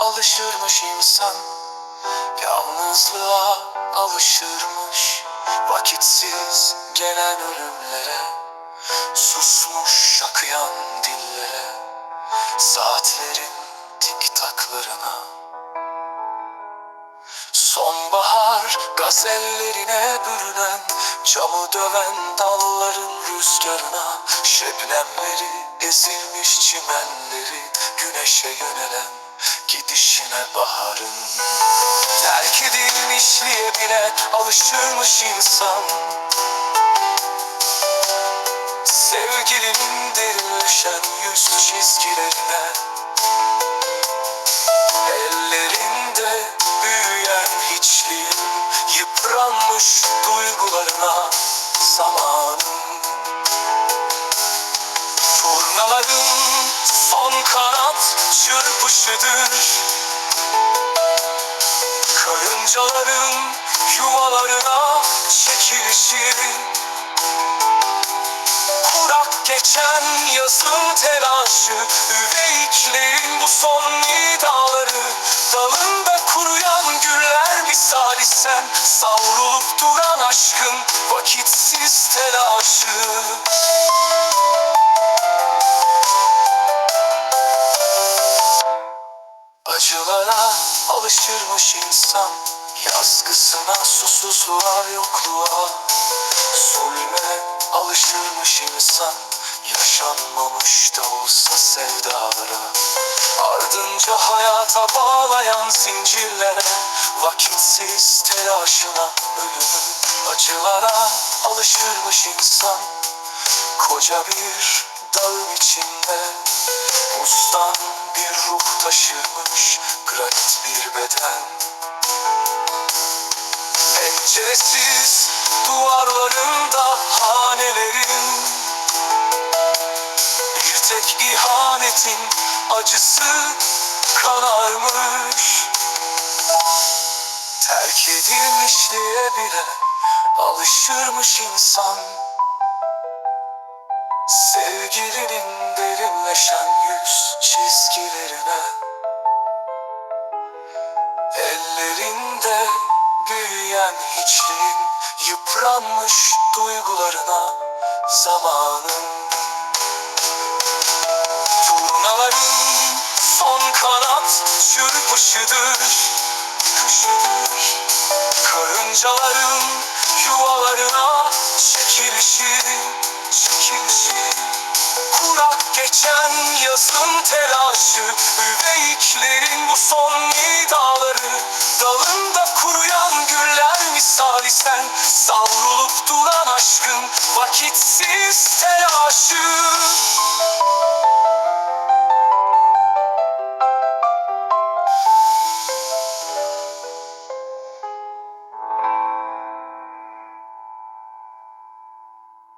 alışırmış insan. Yalnızlığa alışırmış. Vakitsiz gelen ölümlere. Susmuş akıyan dillere. Saatlerin tik taklarına Sonbahar gazellerine bürünen Camı döven dalların rüzgarına Şebnemleri ezilmiş çimenleri Güneşe yönelen gidişine baharın Terk edilmişliğe bile alışırmış insan. Sevgilinin derinleşen yüz çizgilerine Ellerinde büyüyen hiçliğin Yıpranmış duygularına zamanın. Turnaların son kanat çırpışıdır Karıncaların yuvalarına çekilişi. Kurak geçen yazın telaşı. Üveyiklerin bu son nidaları. Dalında kuruyan güller misali sen. Savrulup duran aşkın vakitsiz telaşı alışırmış insan Yazgısına, susuzluğa, yokluğa. Zulme alışırmış insan Yaşanmamış da olsa sevdalara. Ardınca hayata bağlayan zincirlere Vakitsiz telaşına ölümün Acılara alışırmış insan. Koca bir dağın içinde bir ruh taşırmış Granit bir beden. Penceresiz duvarlarında hanelerin. Bir tek ihanetin acısı kanarmış. Terk edilmişliğe bile alışırmış insan Sevgilinin derinleşen yüz çizgilerine Ellerinde büyüyen hiçliğin Yıpranmış duygularına zamanın. Turnaların son kanat çırpışıdır Kışıdır. Karıncaların yuvalarına çekilişi Çekilişi. Kurak geçen yazın telaşı. Üveyiklerin bu son nidaları. Dalında kuruyan güller misali sen Savrulup duran aşkın vakitsiz telaşı